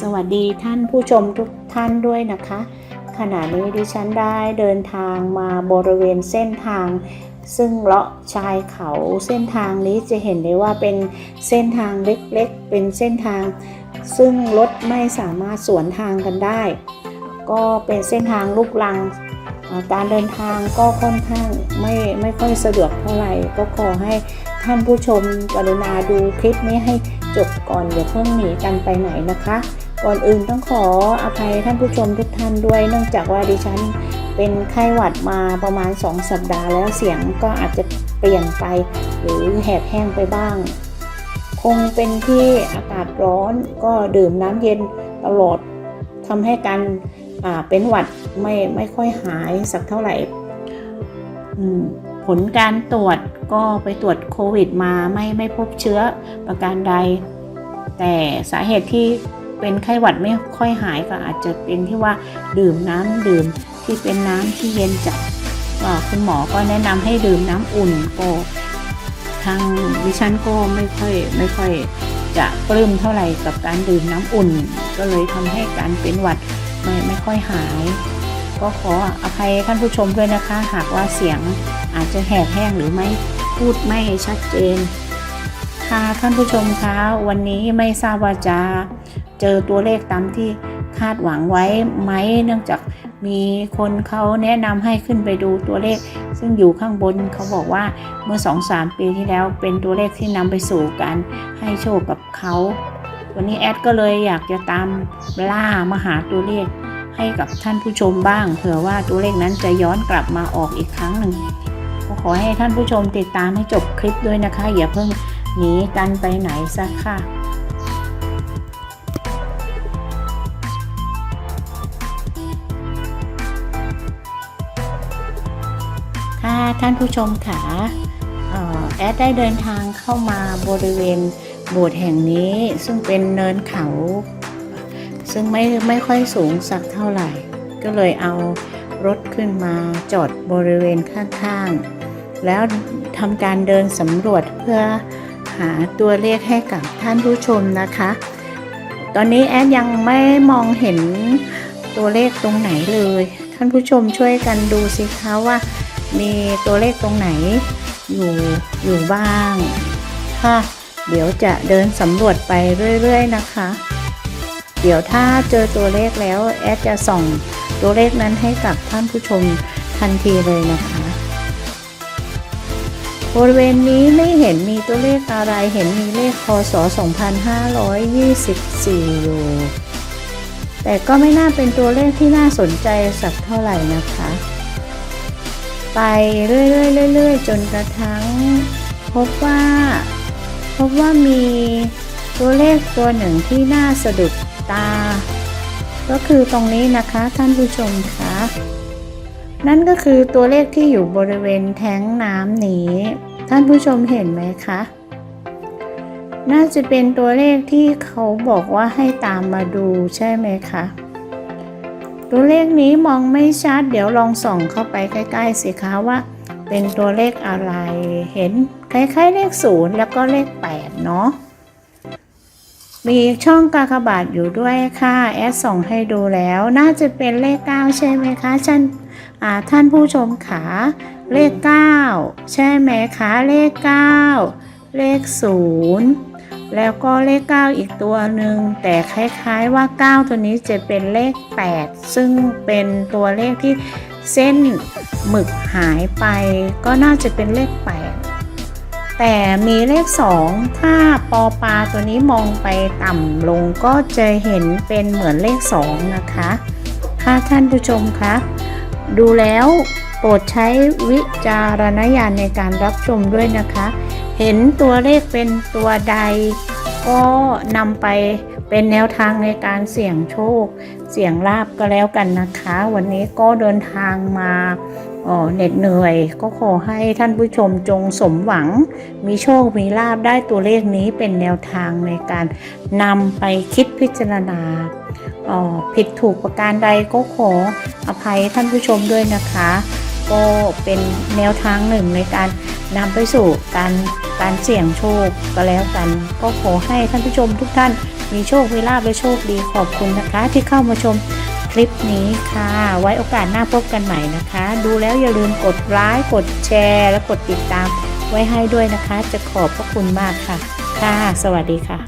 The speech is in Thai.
สวัสดีท่านผู้ชมทุกท่านด้วยนะคะ ขณะนี้ดิฉันได้เดินทางมาบริเวณเส้นทาง ซึ่งเลาะชายเขาเส้นทางนี้จะเห็นได้ว่าเป็นเส้นทางเล็กๆ เป็นเส้นทาง ซึ่งรถไม่สามารถสวนทางกันได้ ก็เป็นเส้นทางลูกลังการเดินทางก็ค่อนข้างไม่ไม่ค่อยสะดวกเท่าไหร่ ก็ขอให้ท่านผู้ชมกรุณาดูคลิปนี้ให้ จบก่อนอย่าเพิ่งหนีกันไปไหนนะคะ ก่อนอื่นต้องขออภัยท่านผู้ชมทุกท่านด้วย เนื่องจากว่าดิฉันเป็นไข้หวัดมาประมาณ 2 สัปดาห์แล้วเสียงก็อาจจะเปลี่ยนไป หรือแหบแห้งไปบ้าง คงเป็นที่อากาศร้อนก็ดื่มน้ำเย็นตลอดทำให้การเป็นหวัดไม่ไม่ค่อยหายสักเท่าไหร่ผลการตรวจ ก็ไปตรวจโควิดมาไม่ไม่พบเชื้อประการใด แต่สาเหตุที่เป็นไข้หวัดไม่ค่อยหายก็อาจจะเป็นที่ว่าดื่มน้ำดื่มที่เป็นน้ำที่เย็นจัดคุณหมอก็แนะนำให้ดื่มน้ำอุ่นก็ทางดิฉันก็ไม่ค่อยไม่ค่อยจะปลื้มเท่าไหร่กับการดื่มน้ำอุ่น ก็เลยทำให้การเป็นหวัดไม่ไม่ค่อยหาย ก็ขออภัยท่านผู้ชมด้วยนะคะ หากว่าเสียง อาจจะแหบแห้งหรือไม่พูดไม่ชัดเจน ค่ะท่านผู้ชมคะวันนี้ไม่ทราบว่าจะเจอตัวเลขตามที่คาดหวังไว้ไหมเนื่องจากมีคนเขาแนะนำให้ขึ้นไปดูตัวเลข ซึ่งอยู่ข้างบนเขาบอกว่าเมื่อ 2-3 ปีที่แล้วเป็นตัวเลขที่นำไปสู่การให้โชคกับเขาวันนี้แอดก็เลยอยากจะตามล่ามาหาตัวเลขให้กับท่านผู้ชมบ้าง เผื่อว่าตัวเลขนั้นจะย้อนกลับมาออกอีกครั้งหนึ่ง ก็ขอให้ท่านผู้ชมติดตามให้จบคลิปด้วยนะคะ อย่าเพิ่งหนีกันไปไหนสักค่ะค่ะท่านผู้ชมค่ะแอดได้เดินทางเข้ามาบริเวณโบสถ์แห่งนี้ ซึ่งเป็นเนินเขา ซึ่งไม่ไม่ค่อยสูงสักเท่าไหร่ ก็เลยเอา รถขึ้นมาจอดบริเวณข้างๆ แล้วทำการเดินสำรวจเพื่อหาตัวเลขให้กับท่านผู้ชมนะคะ ตอนนี้แอดยังไม่มองเห็นตัวเลขตรงไหนเลย ท่านผู้ชมช่วยกันดูสิคะว่า มีตัวเลขตรงไหนอยู่อยู่บ้างค่ะเดี๋ยวจะเดินสำรวจไปเรื่อย ๆ นะคะ เดี๋ยวถ้าเจอตัวเลขแล้วแอดจะส่อง ตัวเลขนั้นให้กับท่านผู้ชมทันทีเลยนะคะ บริเวณนี้ไม่เห็นมีตัวเลขอะไรเห็นมีเลขพศ2524 อยู่ แต่ก็ไม่น่าเป็นตัวเลขที่น่าสนใจสักเท่าไหร่นะคะ ไปเรื่อยๆเรื่อยๆจนกระทั่งพบว่าพบว่ามีตัวเลขตัวหนึ่งที่น่าสะดุดตา ก็คือตรงนี้นะคะท่านผู้ชมคะนั่นก็คือตัวเลขที่อยู่บริเวณแท้งน้ำนี้ ท่านผู้ชมเห็นไหมคะ น่าจะเป็นตัวเลขที่เขาบอกว่าให้ตามมาดูใช่ไหมคะตัวเลขนี้มองไม่ชัด เดี๋ยวลองส่องเข้าไปใกล้ๆสิคะว่า เป็นตัวเลขอะไรเห็นคล้ายๆเลขศูนย์แล้วก็เลขแปดเนาะ มีช่องกากบาทอยู่ด้วยค่ะแอดส่องให้ดูแล้ว น่าจะเป็นเลข 9 ใช่ไหมคะท่านท่านผู้ชมขาเลข 9 ใช่ไหมคะเลข 9 เลข 0 แล้วก็เลข 9 อีกตัวหนึ่งแต่คล้าย ๆว่า 9 ตัวนี้จะเป็นเลข 8 ซึ่งเป็นตัวเลขที่เส้นหมึกหายไป ก็น่าจะเป็นเลข 8 แต่มีเลข 2 ถ้าปอปลาตัวนี้มองไปต่ำลงก็จะเห็นเป็นเหมือนเลข 2 นะคะค่ะท่านผู้ชมคะดูแล้วโปรดใช้วิจารณญาณในการรับชมด้วยนะคะ เห็นตัวเลขเป็นตัวใด ก็นำไปเป็นแนวทางในการเสี่ยงโชค เสี่ยงลาบก็แล้วกันนะคะ วันนี้ก็เดินทางมา เอ่อเหน็ดเหนื่อยก็ขอให้ท่านผู้ชมจงสมหวัง มีโชค มีลาบได้ตัวเลขนี้เป็นแนวทางในการนำไปคิดพิจารณาออผิดถูกประการใดก็ขออภัยท่านผู้ชมด้วยนะคะ ก็เป็นแนวทางหนึ่งในการนำไปสู่การการเสี่ยงโชคก็แล้วกัน ก็ขอให้ท่านผู้ชมทุกท่านมีโชค มีลาภและโชคดีขอบคุณนะคะที่เข้ามาชม คลิปนี้ค่ะ ไว้โอกาสหน้าพบกันใหม่นะคะ ดูแล้วอย่าลืมกดไลค์กดแชร์ และกดติดตามไว้ให้ด้วยนะคะ จะขอบพระคุณมากค่ะ ค่ะ สวัสดีค่ะ